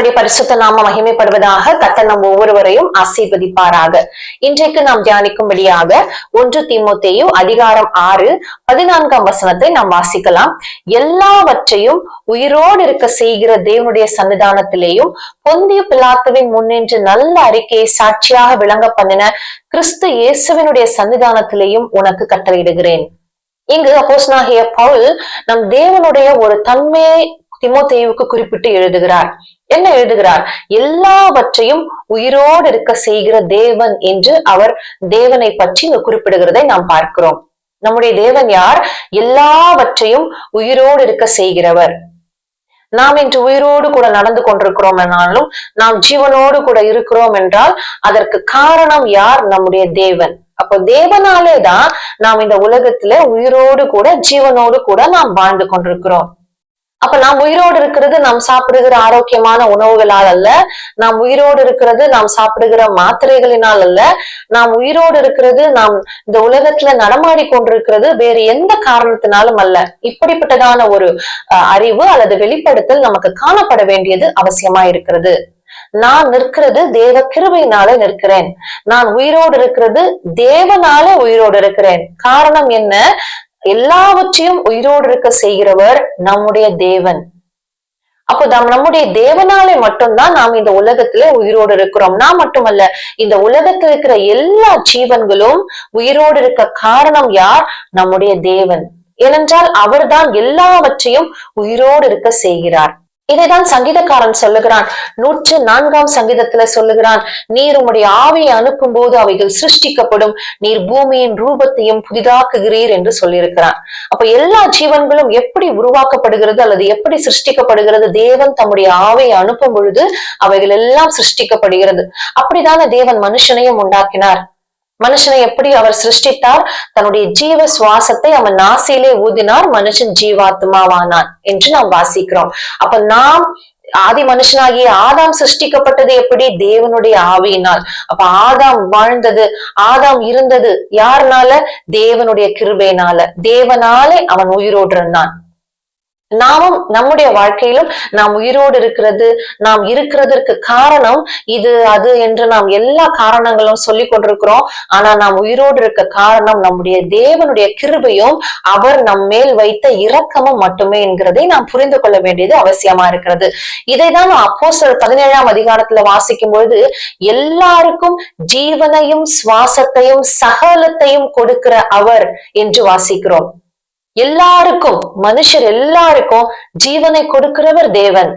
கத்தருடைய பரிசுத்த நாம மகிமைப்படுவதாக கத்தர் நம் ஒவ்வொருவரையும் ஆசீர்வதிப்பாராக. இன்றைக்கு நாம் தியானிக்கும்படியாக ஒன்று தீமோத்தேயு அதிகாரம் ஆறு பதினான்காம் வசனத்தை நாம் வாசிக்கலாம். எல்லாவற்றையும் உயிரோடு இருக்க செய்கிற தேவனுடைய சன்னிதானத்திலேயும் பொந்திய பிலாத்துவின் முன்னின்று நல்ல அறிக்கையை சாட்சியாக விளங்க பண்ணின கிறிஸ்து இயேசுவினுடைய சன்னிதானத்திலேயும் உனக்கு கட்டளையிடுகிறேன். இங்கு அப்போஸ்னாகிய பவுல் நம் தேவனுடைய ஒரு தன்மையை திமோத்தேயுவுக்கு குறிப்பிட்டு எழுதுகிறார். என்ன எழுதுகிறார்? எல்லாவற்றையும் உயிரோடு இருக்க செய்கிற தேவன் என்று அவர் தேவனை பற்றி இங்கு குறிப்பிடுகிறதை நாம் பார்க்கிறோம். நம்முடைய தேவன் யார்? எல்லாவற்றையும் உயிரோடு இருக்க செய்கிறவர். நாம் இன்று உயிரோடு கூட நடந்து கொண்டிருக்கிறோம் என்னாலும் நாம் ஜீவனோடு கூட இருக்கிறோம் என்றால் அதற்கு காரணம் யார்? நம்முடைய தேவன். அப்போ தேவனாலே தான் நாம் இந்த உலகத்துல உயிரோடு கூட ஜீவனோடு கூட நாம் வாழ்ந்து கொண்டிருக்கிறோம். அப்ப நாம் உயிரோடு இருக்கிறது நாம் சாப்பிடுகிற ஆரோக்கியமான உணவுகளால் அல்ல. நாம் உயிரோடு இருக்கிறது நாம் சாப்பிடுகிற மாத்திரைகளினால் அல்ல. நாம் உயிரோடு இருக்கிறது நாம் இந்த உலகத்துல நடமாடி கொண்டிருக்கிறது வேறு எந்த காரணத்தினாலும் அல்ல. இப்படிப்பட்டதான ஒரு அறிவு அல்லது வெளிப்படுத்தல் நமக்கு காணப்பட வேண்டியது அவசியமா இருக்கிறது. நான் நிற்கிறது தேவ கிருபையினால நிற்கிறேன். நான் உயிரோடு இருக்கிறது தேவனால உயிரோடு இருக்கிறேன். காரணம் என்ன? எல்லாவற்றையும் உயிரோடு இருக்க செய்கிறவர் நம்முடைய தேவன். அப்போ நம்முடைய தேவனாலே மட்டும்தான் நாம் இந்த உலகத்துல உயிரோடு இருக்கிறோம். நான் மட்டுமல்ல இந்த உலகத்தில் இருக்கிற எல்லா ஜீவன்களும் உயிரோடு இருக்க காரணம் யார்? நம்முடைய தேவன். ஏனென்றால் அவர்தான் எல்லாவற்றையும் உயிரோடு இருக்க செய்கிறார். இதைதான் சங்கீதக்காரன் சொல்லுகிறான். நூற்று நான்காம் சங்கீதத்துல சொல்லுகிறான் நீர் உம்முடைய ஆவியை அனுப்பும் போது அவைகள் சிருஷ்டிக்கப்படும். நீர் பூமியின் ரூபத்தையும் புதிதாக்குகிறீர் என்று சொல்லியிருக்கிறான். அப்ப எல்லா ஜீவன்களும் எப்படி உருவாக்கப்படுகிறது அல்லது எப்படி சிருஷ்டிக்கப்படுகிறது? தேவன் தம்முடைய ஆவையை அனுப்பும் பொழுது அவைகள் எல்லாம் சிருஷ்டிக்கப்படுகிறது. அப்படிதான தேவன் மனுஷனையும் உண்டாக்கினார். மனுஷனை எப்படி அவர் சிருஷ்டித்தார்? தன்னுடைய ஜீவ சுவாசத்தை அவன் நாசியிலே ஊதினார். மனுஷன் ஜீவாத்மாவானான் என்று நாம் வாசிக்கிறோம். அப்ப நாம் ஆதி மனுஷனாகிய ஆதாம் சிருஷ்டிக்கப்பட்டது எப்படி? தேவனுடைய ஆவியினால். அப்ப ஆதாம் வாழ்ந்தது ஆதாம் இருந்தது யாருனால? தேவனுடைய கிருபையினால. தேவனாலே அவன் உயிரோடுறான் நாமும் நம்முடைய வாழ்க்கையிலும் நாம் உயிரோடு இருக்கிறது நாம் இருக்கிறதற்கு காரணம் இது அது என்று நாம் எல்லா காரணங்களும் சொல்லி கொண்டிருக்கிறோம். ஆனா நாம் உயிரோடு இருக்க காரணம் நம்முடைய தேவனுடைய கிருபையும் அவர் நம் மேல் வைத்த இரக்கமும் மட்டுமே என்கிறதை நாம் புரிந்து கொள்ள வேண்டியது அவசியமா இருக்கிறது. இதைதான் அப்போ பதினேழாம் அதிகாரத்துல வாசிக்கும் பொழுது எல்லாருக்கும் ஜீவனையும் சுவாசத்தையும் சகலத்தையும் கொடுக்கிற அவர் என்று வாசிக்கிறோம். எல்லாருக்கும் மனுஷர் எல்லாருக்கும் ஜீவனை கொடுக்கிறவர் தேவன்.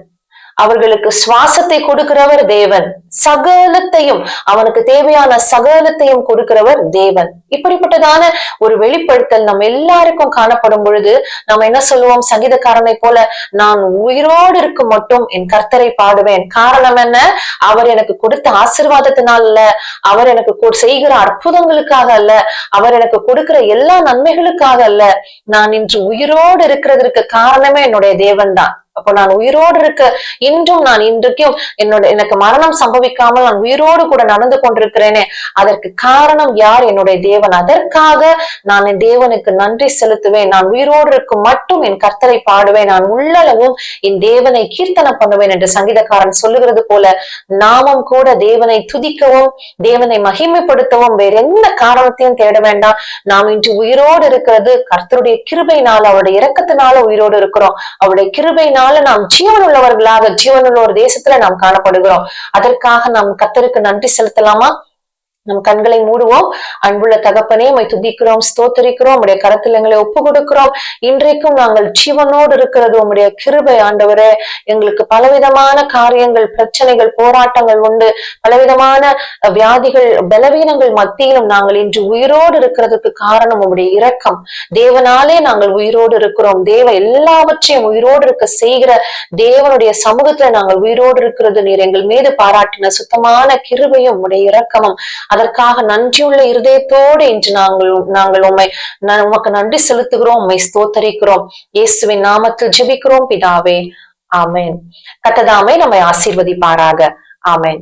அவர்களுக்கு சுவாசத்தை கொடுக்கிறவர் தேவன். சகலத்தையும் அவனுக்கு தேவையான சகலத்தையும் கொடுக்கிறவர் தேவன். இப்படிப்பட்டதான ஒரு வெளிப்படுத்தல் நம்ம எல்லாருக்கும் காணப்படும் பொழுது நம்ம என்ன சொல்லுவோம்? சங்கீதக்காரனை போல நான் உயிரோடு இருக்கும் மட்டும் என் கர்த்தரை பாடுவேன். காரணம் என்ன? அவர் எனக்கு கொடுத்த ஆசிர்வாதத்தினால் அல்ல. அவர் எனக்கு செய்கிற அற்புதங்களுக்காக அல்ல. அவர் எனக்கு கொடுக்கிற எல்லா நன்மைகளுக்காக அல்ல. நான் இன்று உயிரோடு இருக்கிறதுக்கு காரணமே என்னுடைய தேவன் தான். அப்போ நான் உயிரோடு இருக்க இன்றும் நான் இன்றைக்கும் என்னோட எனக்கு மரணம் சம்பவிக்காமல் நான் உயிரோடு கூட நடந்து கொண்டிருக்கிறேனே. அதற்கு காரணம் யார்? என்னுடைய தேவன். அதற்காக நான் என் தேவனுக்கு நன்றி செலுத்துவேன். நான் உயிரோடு இருக்கும் மட்டும் என் கர்த்தரை பாடுவேன். நான் உள்ளளவும் என் தேவனை கீர்த்தனம் பண்ணுவேன் என்று சங்கீதக்காரன் சொல்லுகிறது போல நாமும் கூட தேவனை துதிக்கவும் தேவனை மகிமைப்படுத்தவும் வேற எந்த காரணத்தையும் தேட வேண்டாம். நாம் இன்று உயிரோடு இருக்கிறது. கர்த்தருடைய கிருபையினால் அவருடைய இறக்கத்தினால உயிரோடு இருக்கிறோம். அவருடைய கிருபையினால் நாம் ஜீவன் உள்ளவர்களாக ஜீவனுள்ள ஒரு தேசத்துல நாம் காணப்படுகிறோம். அதற்காக நாம் கத்தருக்கு நன்றி செலுத்தலாமா? நம் கண்களை மூடுவோம். அன்புள்ள தகப்பனே உமை துதிக்கிறோம் ஸ்தோத்தரிக்கிறோம் உடைய கரத்தில் எங்களை ஒப்பு கொடுக்கிறோம் இன்றைக்கும் நாங்கள் ஜீவனோடு இருக்கிறது உம்முடைய கிருபை ஆண்டவரே. எங்களுக்கு பலவிதமான காரியங்கள் பிரச்சனைகள் போராட்டங்கள் உண்டு. பலவிதமான வியாதிகள் பலவீனங்கள் மத்தியிலும் நாங்கள் இன்று உயிரோடு இருக்கிறதுக்கு காரணம் உம்முடைய இரக்கம். தேவனாலே நாங்கள் உயிரோடு இருக்கிறோம். தேவ எல்லாவற்றையும் உயிரோடு இருக்க செய்கிற தேவனுடைய சமூகத்துல நாங்கள் உயிரோடு இருக்கிறது. நீர் எங்கள் மீது பாராட்டின சுத்தமான கிருபையும் உடைய இரக்கமும். அதற்காக நன்றியுள்ள இருதயத்தோடு இன்று நாங்கள் நாங்கள் உண்மை உமக்கு நன்றி செலுத்துகிறோம் உண்மை ஸ்தோத்தரிக்கிறோம். இயேசுவின் நாமத்தில் ஜெபிக்கிறோம் பிதாவே. ஆமேன். கத்ததாமே நம்மை ஆசீர்வதிப்பாராக. ஆமேன்.